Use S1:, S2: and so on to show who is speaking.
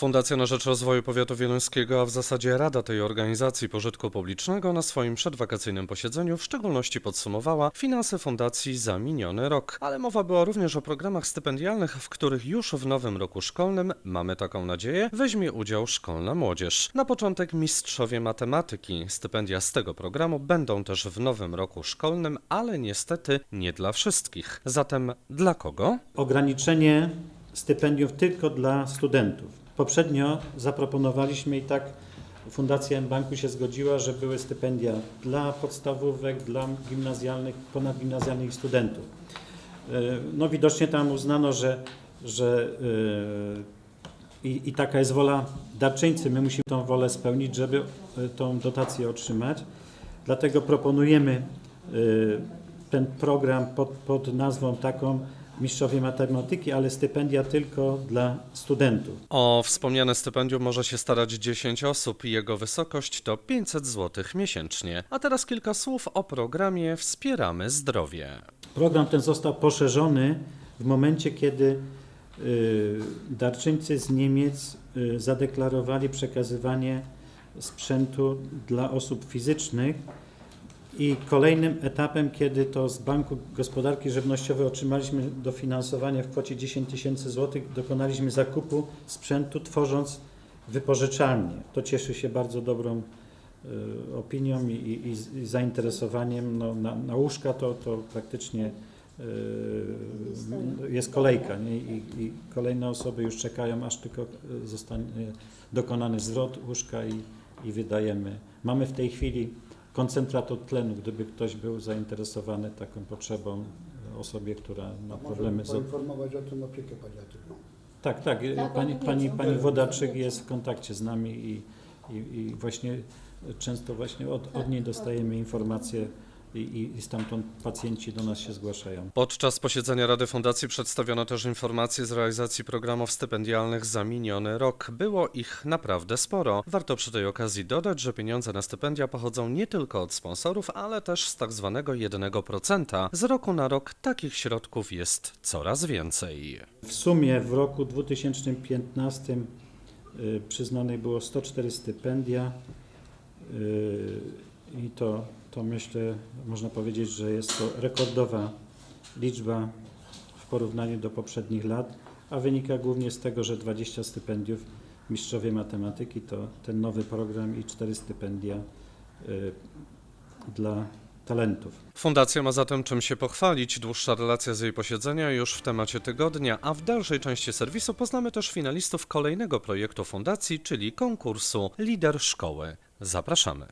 S1: Fundacja na Rzecz Rozwoju Powiatu Wieluńskiego, a w zasadzie Rada tej organizacji pożytku publicznego na swoim przedwakacyjnym posiedzeniu w szczególności podsumowała finanse fundacji za miniony rok. Ale mowa była również o programach stypendialnych, w których już w nowym roku szkolnym, mamy taką nadzieję, weźmie udział szkolna młodzież. Na początek mistrzowie matematyki. Stypendia z tego programu będą też w nowym roku szkolnym, ale niestety nie dla wszystkich. Zatem dla kogo?
S2: ograniczenie stypendiów tylko dla studentów. Poprzednio zaproponowaliśmy i tak Fundacja M-Banku się zgodziła, że były stypendia dla podstawówek, dla gimnazjalnych, ponadgimnazjalnych studentów. E, No widocznie tam uznano, że, że e, i, i taka jest wola darczyńcy. My musimy tą wolę spełnić, żeby e, tą dotację otrzymać. Dlatego proponujemy ten program pod, pod nazwą taką Mistrzowie Matematyki, ale stypendia tylko dla studentów.
S1: O wspomniane stypendium może się starać 10 osób i jego wysokość to 500 zł miesięcznie. A teraz kilka słów o programie Wspieramy Zdrowie.
S2: Program ten został poszerzony w momencie, kiedy y, darczyńcy z Niemiec y, zadeklarowali przekazywanie sprzętu dla osób fizycznych i kolejnym etapem, kiedy to z Banku Gospodarki Żywnościowej otrzymaliśmy dofinansowanie w kwocie 10 tysięcy złotych, dokonaliśmy zakupu sprzętu tworząc wypożyczalnię. To cieszy się bardzo dobrą y, opinią i, i, i zainteresowaniem. No, na, na łóżka to, to praktycznie y, jest kolejka nie? I, i kolejne osoby już czekają, aż tylko y, zostanie dokonany zwrot łóżka i wydajemy. Mamy w tej chwili koncentrat od tlenu, gdyby ktoś był zainteresowany taką potrzebą osobie, która ma problemy z...
S3: poinformować o tym opiekę paliatywną.
S2: Tak, tak.
S4: Tak,
S2: Pani,
S4: oni
S2: pani,
S4: wiedzą.
S2: pani Wodaczyk jest w kontakcie z nami i, i, i właśnie często właśnie od, od niej dostajemy informacje i, i, stamtąd pacjenci do nas się zgłaszają.
S1: Podczas posiedzenia Rady Fundacji przedstawiono też informacje z realizacji programów stypendialnych za miniony rok. Było ich naprawdę sporo. Warto przy tej okazji dodać, że pieniądze na stypendia pochodzą nie tylko od sponsorów, ale też z tak zwanego 1%. Z roku na rok takich środków jest coraz więcej.
S2: W sumie w roku 2015 y, przyznanych było 104 stypendia y, i to, to myślę, można powiedzieć, że jest to rekordowa liczba w porównaniu do poprzednich lat, a wynika głównie z tego, że 20 stypendiów mistrzowie matematyki to ten nowy program i 4 stypendia y, dla talentów.
S1: Fundacja ma zatem czym się pochwalić. Dłuższa relacja z jej posiedzenia już w temacie tygodnia, a w dalszej części serwisu poznamy też finalistów kolejnego projektu fundacji, czyli konkursu Lider Szkoły. Zapraszamy.